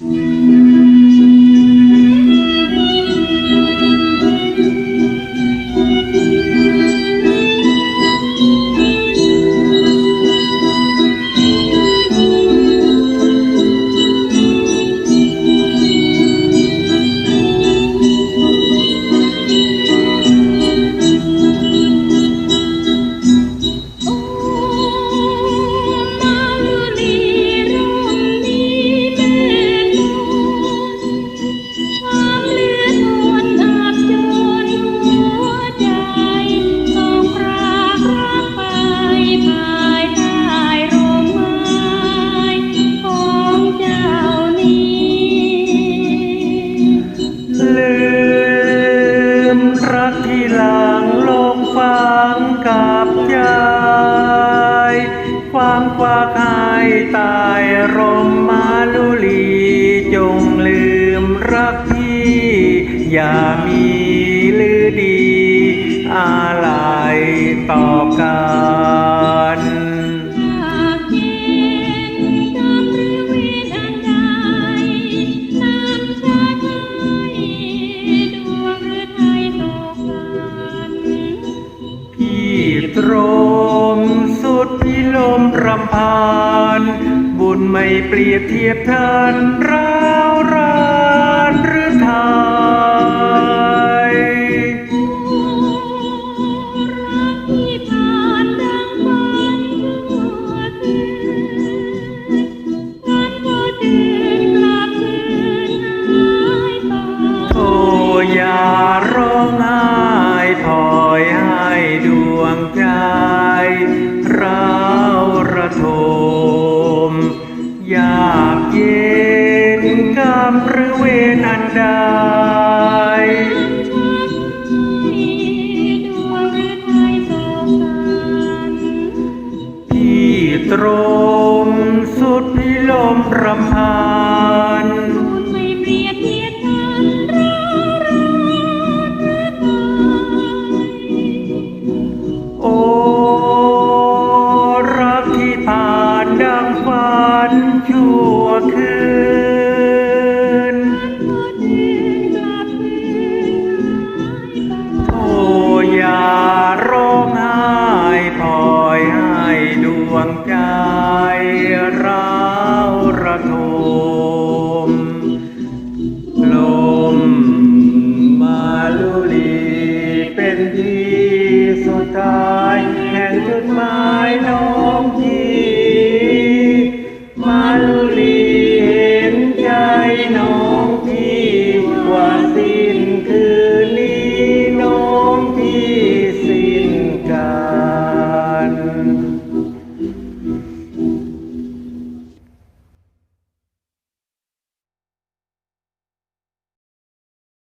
โความกว่าใครตายร่มมาลุลีจงลืมรักพี่ อย่ามีลือดีอะไรต่อกัน พาน บุญไม่เปรียบเทียบทานร้าวรานหรือทยรักที่ผ่านดังฝันทั่วคืนฝันก็ตื่นกลับคืนหายโอ้อย่าร้องไห้พอยให้ดูำหรือเวนอันใดดวงหรือไทยตกกันพี่ตรมสุดพิลมรำพานคือไทยโอรักที่ผ่านดังฝันชั่วคืน ใจร้าวระทม